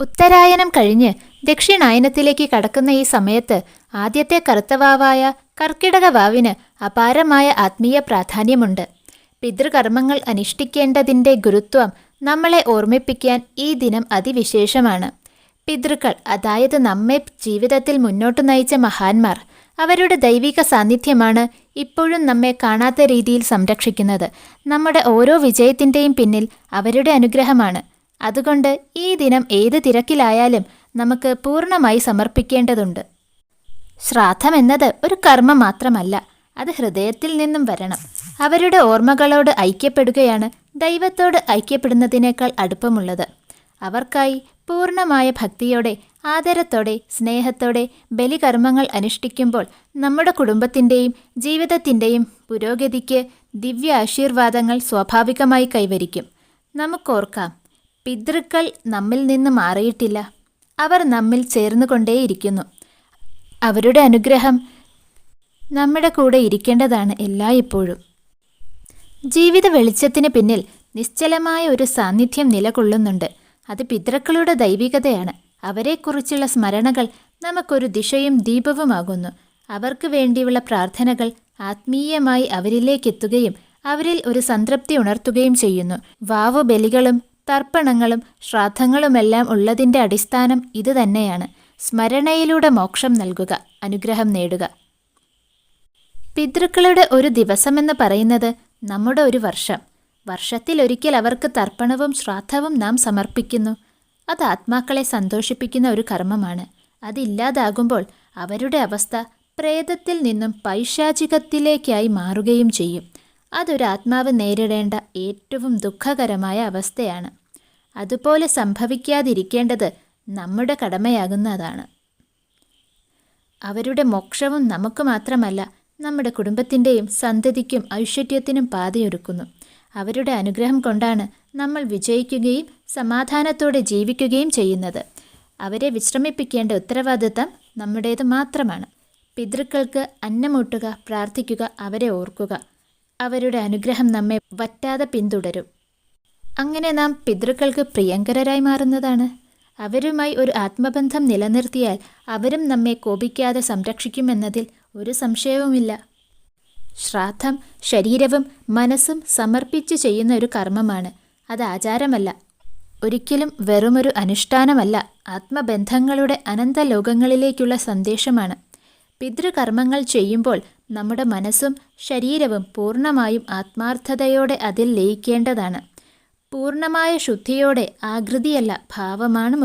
ഉത്തരായനം കഴിഞ്ഞ് ദക്ഷിണായനത്തിലേക്ക് കടക്കുന്ന ഈ സമയത്ത് ആദ്യത്തെ കറുത്തവാവായ കർക്കിടക വാവിന് അപാരമായ ആത്മീയ പ്രാധാന്യമുണ്ട്. പിതൃകർമ്മങ്ങൾ അനുഷ്ഠിക്കേണ്ടതിന്റെ ഗുരുത്വം നമ്മളെ ഓർമ്മിപ്പിക്കാൻ ഈ ദിനം അതിവിശേഷമാണ്. പിതൃക്കൾ അതായത് നമ്മെ ജീവിതത്തിൽ മുന്നോട്ട് നയിച്ച മഹാന്മാർ അവരുടെ ദൈവിക സാന്നിധ്യമാണ് ഇപ്പോഴും നമ്മെ കാണാത്ത രീതിയിൽ സംരക്ഷിക്കുന്നത്. നമ്മുടെ ഓരോ വിജയത്തിന്റെയും പിന്നിൽ അവരുടെ അനുഗ്രഹമാണ്. അതുകൊണ്ട് ഈ ദിനം ഏത് തിരക്കിലായാലും നമുക്ക് പൂർണമായി സമർപ്പിക്കേണ്ടതുണ്ട്. ശ്രാദ്ധം എന്നത് ഒരു കർമ്മം മാത്രമല്ല അത് ഹൃദയത്തിൽ നിന്നും വരണം. അവരുടെ ഓർമ്മകളോട് ഐക്യപ്പെടുകയാണ് ദൈവത്തോട് ഐക്യപ്പെടുന്നതിനേക്കാൾ അടുപ്പമുള്ളത്. അവർക്കായി പൂർണമായ ഭക്തിയോടെ ആദരത്തോടെ സ്നേഹത്തോടെ ബലികർമ്മങ്ങൾ അനുഷ്ഠിക്കുമ്പോൾ നമ്മുടെ കുടുംബത്തിന്റെയും ജീവിതത്തിന്റെയും പുരോഗതിക്ക് ദിവ്യ ആശീർവാദങ്ങൾ സ്വാഭാവികമായി കൈവരിക്കും. നമുക്കോർക്കാം പിതൃക്കൾ നമ്മിൽ നിന്ന് മാറിയിട്ടില്ല. അവർ നമ്മിൽ ചേർന്നുകൊണ്ടേയിരിക്കുന്നു. അവരുടെ അനുഗ്രഹം നമ്മുടെ കൂടെ ഇരിക്കേണ്ടതാണ് എല്ലായ്പ്പോഴും. ജീവിത വെളിച്ചത്തിന് പിന്നിൽ നിശ്ചലമായ ഒരു സാന്നിധ്യം നിലകൊള്ളുന്നുണ്ട്. അത് പിതൃക്കളുടെ ദൈവികതയാണ്. അവരെക്കുറിച്ചുള്ള സ്മരണകൾ നമുക്കൊരു ദിശയും ദീപവുമാകുന്നു. അവർക്ക് വേണ്ടിയുള്ള പ്രാർത്ഥനകൾ ആത്മീയമായി അവരിലേക്കെത്തുകയും അവരിൽ ഒരു സംതൃപ്തി ഉണർത്തുകയും ചെയ്യുന്നു. വാവു ബലികളും തർപ്പണങ്ങളും ശ്രാദ്ധങ്ങളുമെല്ലാം ഉള്ളതിന്റെ അടിസ്ഥാനം ഇതുതന്നെയാണ്. സ്മരണയിലൂടെ മോക്ഷം നൽകുക അനുഗ്രഹം നേടുക. പിതൃക്കളുടെ ഒരു ദിവസമെന്ന് പറയുന്നത് നമ്മുടെ ഒരു വർഷം. വർഷത്തിൽ ഒരിക്കൽ അവർക്ക് തർപ്പണവും ശ്രാദ്ധവും നാം സമർപ്പിക്കുന്നു. അത് ആത്മാക്കളെ സന്തോഷിപ്പിക്കുന്ന ഒരു കർമ്മമാണ്. അതില്ലാതാകുമ്പോൾ അവരുടെ അവസ്ഥ പ്രേതത്തിൽ നിന്നും പൈശാചികത്തിലേക്കായി മാറുകയും ചെയ്യും. അതൊരു ആത്മാവ് നേരിടേണ്ട ഏറ്റവും ദുഃഖകരമായ അവസ്ഥയാണ്. അതുപോലെ സംഭവിക്കാതിരിക്കേണ്ടത് നമ്മുടെ കടമയാകുന്നതാണ്. അവരുടെ മോക്ഷവും നമുക്ക് മാത്രമല്ല നമ്മുടെ കുടുംബത്തിന്റെയും സന്തതിക്കും ഐശ്വര്യത്തിനും പാതയൊരുക്കുന്നു. അവരുടെ അനുഗ്രഹം കൊണ്ടാണ് നമ്മൾ വിജയിക്കുകയും സമാധാനത്തോടെ ജീവിക്കുകയും ചെയ്യുന്നത്. അവരെ വിശ്രമിപ്പിക്കേണ്ട ഉത്തരവാദിത്തം നമ്മുടേത് മാത്രമാണ്. പിതൃക്കൾക്ക് അന്നമൂട്ടുക പ്രാർത്ഥിക്കുക അവരെ ഓർക്കുക. അവരുടെ അനുഗ്രഹം നമ്മെ വറ്റാതെ പിന്തുടരും. അങ്ങനെ നാം പിതൃക്കൾക്ക് പ്രിയങ്കരരായി മാറുന്നതാണ്. അവരുമായി ഒരു ആത്മബന്ധം നിലനിർത്തിയാൽ അവരും നമ്മെ കോപിക്കാതെ സംരക്ഷിക്കുമെന്നതിൽ ഒരു സംശയവുമില്ല. ശ്രാദ്ധം ശരീരവും മനസ്സും സമർപ്പിച്ച് ചെയ്യുന്ന ഒരു കർമ്മമാണ്. അത് ആചാരമല്ല. ഒരിക്കലും വെറുമൊരു അനുഷ്ഠാനമല്ല. ആത്മബന്ധങ്ങളുടെ അനന്ത ലോകങ്ങളിലേക്കുള്ള സന്ദേശമാണ്. പിതൃകർമ്മങ്ങൾ ചെയ്യുമ്പോൾ നമ്മുടെ മനസ്സും ശരീരവും പൂർണമായും ആത്മാർത്ഥതയോടെ അതിൽ ലയിക്കേണ്ടതാണ്. പൂർണമായ ശുദ്ധിയോടെ ആകൃതിയല്ല ഭാവമാണ്